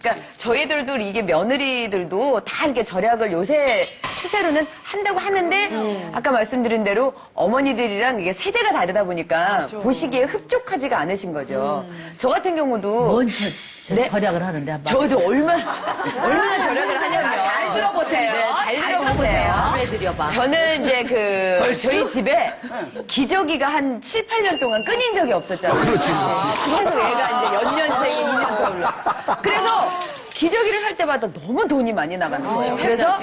그러니까 저희들도 이게 며느리들도 다 이렇게 절약을 요새 추세로는 한다고 하는데 아까 말씀드린 대로 어머니들이랑 이게 세대가 다르다 보니까 보시기에 흡족하지가 않으신 거죠. 저 같은 경우도 뭔 저, 저 네. 절약을 하는데 한번. 저도 얼마나 얼마나 절약을 하냐면 잘 들어보세요. 네, 잘, 잘 들어보세요. 해드려봐. 저는 이제 그 저희 집에 기저귀가 한 7, 8년 동안 끊인 적이 없었잖아요. 그렇지, 계속 얘가 이제 연년생이 2년 서울로. 그래서 기저귀를 살 때마다 너무 돈이 많이 나가는 거예요. 그래서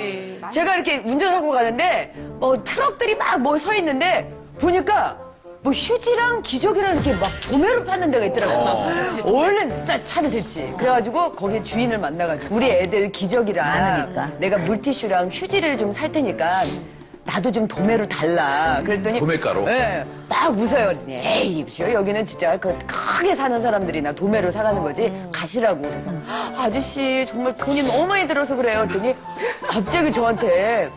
제가 이렇게 운전하고 가는데 뭐 트럭들이 막 뭐 서 있는데 보니까 뭐 휴지랑 기저귀랑 이렇게 막 도매로 파는 데가 있더라고요. 얼른 짜- 차를 댔지. 그래가지고 거기 주인을 만나가지고 우리 애들 기저귀랑 많으니까. 내가 물티슈랑 휴지를 좀 살 테니까 나도 좀 도매로 달라. 그랬더니 도매가로? 네, 막 웃어요. 에이, 입시요. 여기는 진짜 그 크게 사는 사람들이나 도매로 사가는 거지. 가시라고. 그래서 아저씨 정말 돈이 너무 많이 들어서 그래요. 그랬더니 갑자기 저한테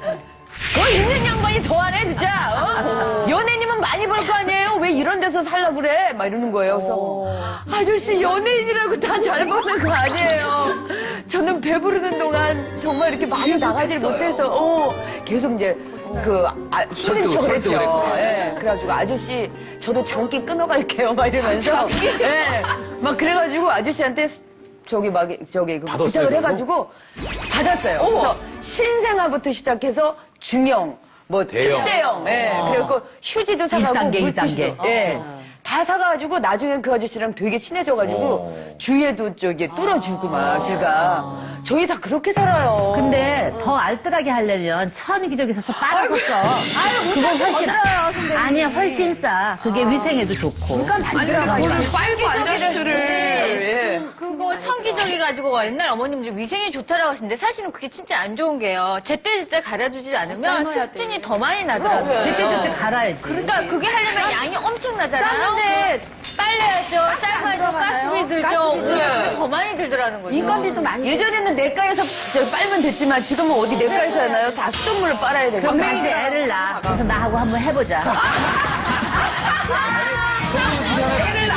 어, 있는 양반이 더하네, 진짜. 어? 연예인이면 많이 벌 거 아니에요? 왜 이런 데서 살라 그래? 막 이러는 거예요. 그래서 아저씨 연예인이라고 다 잘 버는 거 아니에요. 저는 배부르는 동안 정말 이렇게 많이 나가질 못해서 어, 계속 이제 그 아, 힘든 설득을- 척을 했죠. 예, 그래가지고 아저씨 저도 장기 끊어갈게요. 막 이러면서 예, 막 그래가지고 아저씨한테 저기 막 저기 그 받았어요, 부탁을? 해가지고 받았어요. 그래서 신생아부터 시작해서 중형, 뭐 대형. 특대형, 예, 그리고 휴지도 사가고 1단계, 물티슈도, 1단계. 예. 다 사가지고 나중엔 그 아저씨랑 되게 친해져가지고 어. 주위에도 저기 뚫어주고 막 제가 저희 다 그렇게 살아요. 근데 더 알뜰하게 하려면 천이 기저귀 사서 빨아서 써. 아유, 그거 훨씬. 아니야 훨씬 싸. 그게 위생에도 좋고. 아니 근데 그거는 빨고 앉아서를 예. 그거 청기저귀 가지고 옛날 어머님 들 위생이 좋다라고 하시는데 사실은 그게 진짜 안 좋은 게요. 제때 제때 갈아주지 않으면 습진이 더 많이 나더라고요. 그때 갈아야지. 그러니까 그게 하려면 양이 엄청 나잖아요. 쌌는데 빨래야죠, 쌀야죠, 가스비 들죠. 더 많이 들더라는. 인건비도 많이 예전에는 내과에서 저 빨면 됐지만 지금은 어디 내과에서 하나요? 다 수돗물로 빨아야 되고 그럼 이제 애를 낳아. 그래서 나하고 한번 해보자. 애를.